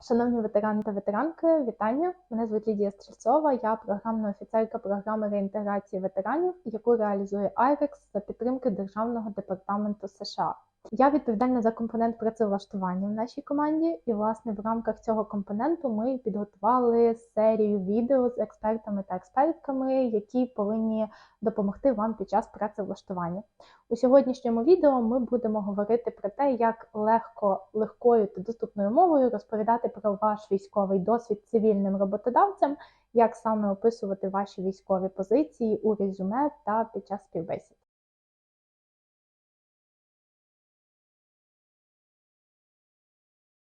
Шановні ветерани та ветеранки, вітання! Мене звуть Лідія Стрільцова, я програмна офіцерка програми реінтеграції ветеранів, яку реалізує IREX за підтримки Державного департаменту США. Я відповідальна за компонент працевлаштування в нашій команді, і, власне, в рамках цього компоненту ми підготували серію відео з експертами та експертками, які повинні допомогти вам під час працевлаштування. У сьогоднішньому відео ми будемо говорити про те, як легко, легкою та доступною мовою розповідати про ваш військовий досвід цивільним роботодавцям, як саме описувати ваші військові позиції у резюме та під час співбесід.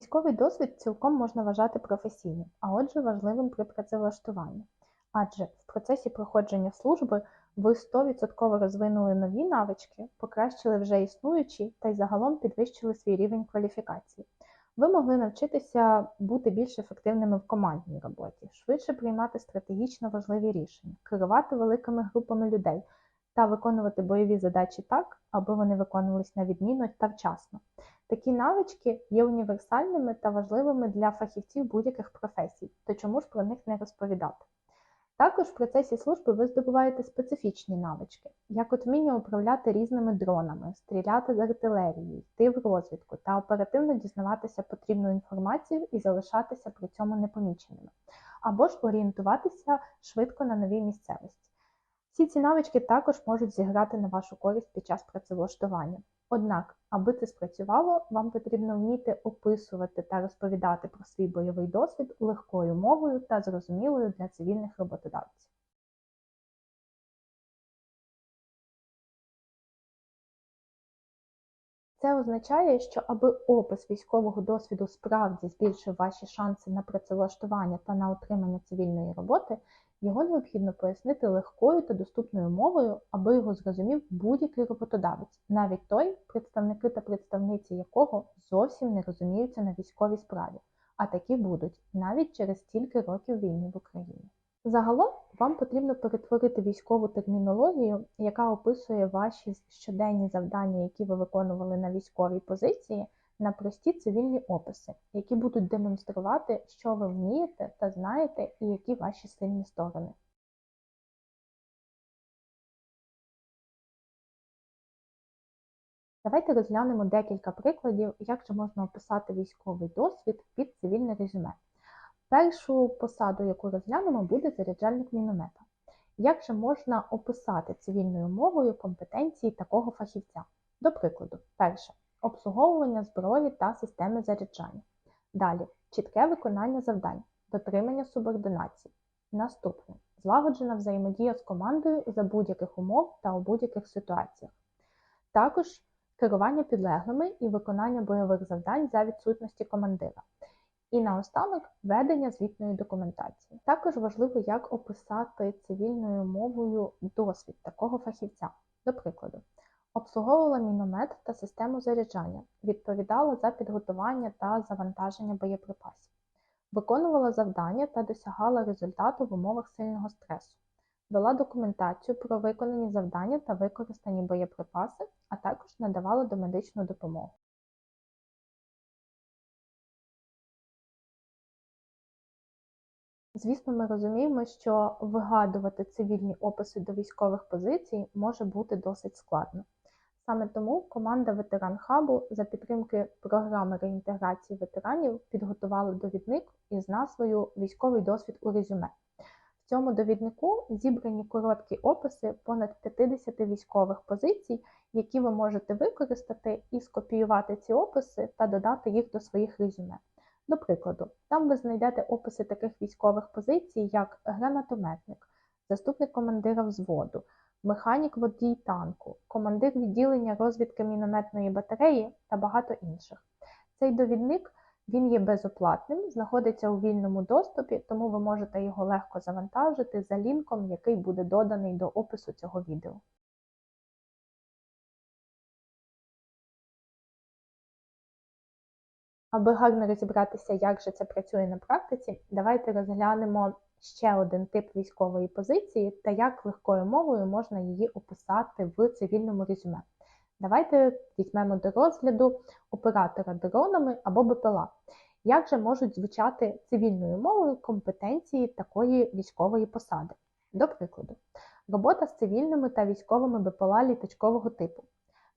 Військовий досвід цілком можна вважати професійним, а отже важливим при працевлаштуванні. Адже в процесі проходження служби ви 100% розвинули нові навички, покращили вже існуючі та й загалом підвищили свій рівень кваліфікації. Ви могли навчитися бути більш ефективними в командній роботі, швидше приймати стратегічно важливі рішення, керувати великими групами людей та виконувати бойові задачі так, аби вони виконувались на відмінно та вчасно. Такі навички є універсальними та важливими для фахівців будь-яких професій, то чому ж про них не розповідати? Також в процесі служби ви здобуваєте специфічні навички, як от вміння управляти різними дронами, стріляти з артилерії, йти в розвідку та оперативно дізнаватися потрібну інформацію і залишатися при цьому непоміченими, або ж орієнтуватися швидко на новій місцевості. Всі ці навички також можуть зіграти на вашу користь під час працевлаштування. Однак, аби це спрацювало, вам потрібно вміти описувати та розповідати про свій бойовий досвід легкою мовою та зрозумілою для цивільних роботодавців. Це означає, що аби опис військового досвіду справді збільшив ваші шанси на працевлаштування та на отримання цивільної роботи, його необхідно пояснити легкою та доступною мовою, аби його зрозумів будь-який роботодавець, навіть той, представники та представниці якого зовсім не розуміються на військовій справі, а такі будуть навіть через стільки років війни в Україні. Загалом вам потрібно перетворити військову термінологію, яка описує ваші щоденні завдання, які ви виконували на військовій позиції, на прості цивільні описи, які будуть демонструвати, що ви вмієте та знаєте, і які ваші сильні сторони. Давайте розглянемо декілька прикладів, як же можна описати військовий досвід під цивільне резюме. Першу посаду, яку розглянемо, буде заряджальник міномета. Як же можна описати цивільною мовою компетенції такого фахівця? До прикладу, перше обслуговування зброї та системи заряджання. Далі чітке виконання завдань, дотримання субординації. Наступне злагоджена взаємодія з командою за будь-яких умов та у будь-яких ситуаціях. Також керування підлеглими і виконання бойових завдань за відсутності командира. І наостанок ведення звітної документації. Також важливо, як описати цивільною мовою досвід такого фахівця. До прикладу, обслуговувала міномет та систему заряджання, відповідала за підготування та завантаження боєприпасів, виконувала завдання та досягала результату в умовах сильного стресу, вела документацію про виконані завдання та використані боєприпаси, а також надавала домедичну допомогу. Звісно, ми розуміємо, що вигадувати цивільні описи до військових позицій може бути досить складно. Саме тому команда Ветеран Хабу за підтримки програми реінтеграції ветеранів підготувала довідник із назвою Військовий досвід у резюме. В цьому довіднику зібрані короткі описи понад 50 військових позицій, які ви можете використати і скопіювати ці описи та додати їх до своїх резюме. До прикладу, там ви знайдете описи таких військових позицій, як гранатометник, заступник командира взводу, механік водій танку, командир відділення розвідки мінометної батареї та багато інших. Цей довідник він є безоплатним, знаходиться у вільному доступі, тому ви можете його легко завантажити за лінком, який буде доданий до опису цього відео. Аби гарно розібратися, як же це працює на практиці, давайте розглянемо ще один тип військової позиції та як легкою мовою можна її описати в цивільному резюме. Давайте візьмемо до розгляду оператора дронами або БПЛА. Як же можуть звучати цивільною мовою компетенції такої військової посади? До прикладу, робота з цивільними та військовими БПЛА літачкового типу,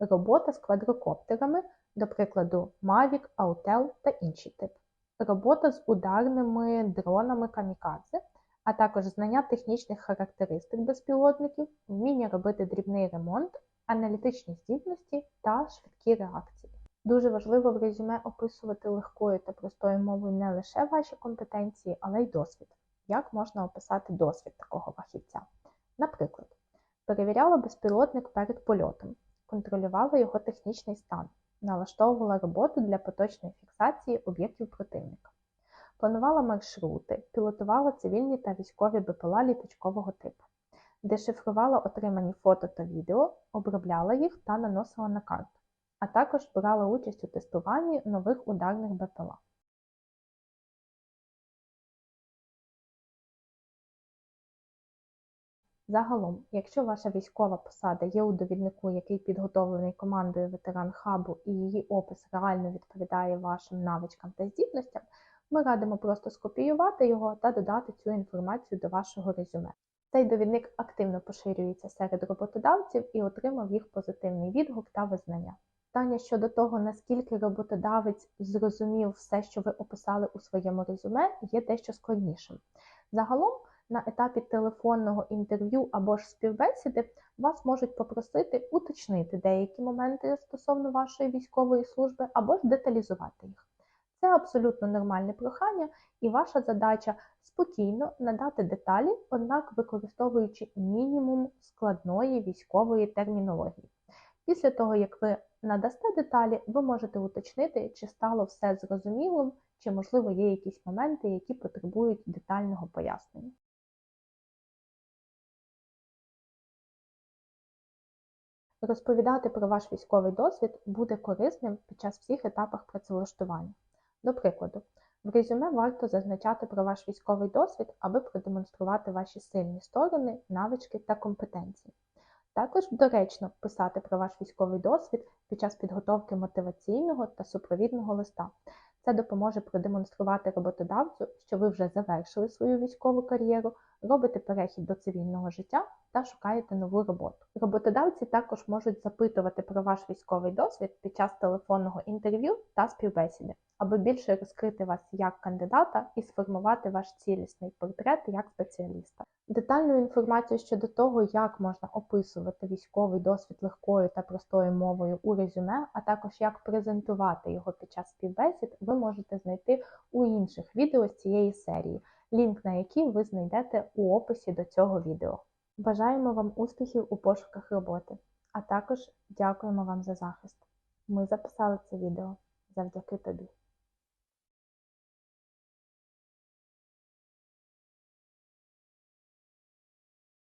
робота з квадрокоптерами, до прикладу, Mavic, Autel та інші типи, робота з ударними дронами камікадзе, а також знання технічних характеристик безпілотників, вміння робити дрібний ремонт, аналітичні здібності та швидкі реакції. Дуже важливо в резюме описувати легкою та простою мовою не лише ваші компетенції, але й досвід. Як можна описати досвід такого фахівця? Наприклад, перевіряла безпілотник перед польотом, контролювала його технічний стан, налаштовувала роботу для поточної фіксації об'єктів противника, планувала маршрути, пілотувала цивільні та військові БПЛА літачкового типу, дешифрувала отримані фото та відео, обробляла їх та наносила на карту а також брала участь у тестуванні нових ударних БПЛА. Загалом, якщо ваша військова посада є у довіднику, який підготовлений командою ветеран хабу і її опис реально відповідає вашим навичкам та здібностям, ми радимо просто скопіювати його та додати цю інформацію до вашого резюме. Цей довідник активно поширюється серед роботодавців і отримав їх позитивний відгук та визнання. Питання щодо того, наскільки роботодавець зрозумів все, що ви описали у своєму резюме, є дещо складнішим. Загалом, на етапі телефонного інтерв'ю або ж співбесіди вас можуть попросити уточнити деякі моменти стосовно вашої військової служби або ж деталізувати їх. Це абсолютно нормальне прохання, і ваша задача спокійно надати деталі, однак використовуючи мінімум складної військової термінології. Після того, як ви надасте деталі, ви можете уточнити, чи стало все зрозумілим, чи, можливо, є якісь моменти, які потребують детального пояснення. Розповідати про ваш військовий досвід буде корисним під час всіх етапах працевлаштування. До прикладу, в резюме варто зазначати про ваш військовий досвід, аби продемонструвати ваші сильні сторони, навички та компетенції. Також доречно писати про ваш військовий досвід під час підготовки мотиваційного та супровідного листа. Це допоможе продемонструвати роботодавцю, що ви вже завершили свою військову кар'єру, робите перехід до цивільного життя та шукаєте нову роботу. Роботодавці також можуть запитувати про ваш військовий досвід під час телефонного інтерв'ю та співбесіди, аби більше розкрити вас як кандидата і сформувати ваш цілісний портрет як спеціаліста. Детальну інформацію щодо того, як можна описувати військовий досвід легкою та простою мовою у резюме, а також як презентувати його під час співбесід, ви можете знайти у інших відео з цієї серії, лінк на які ви знайдете у описі до цього відео. Бажаємо вам успіхів у пошуках роботи, а також дякуємо вам за захист. Ми записали це відео завдяки тобі.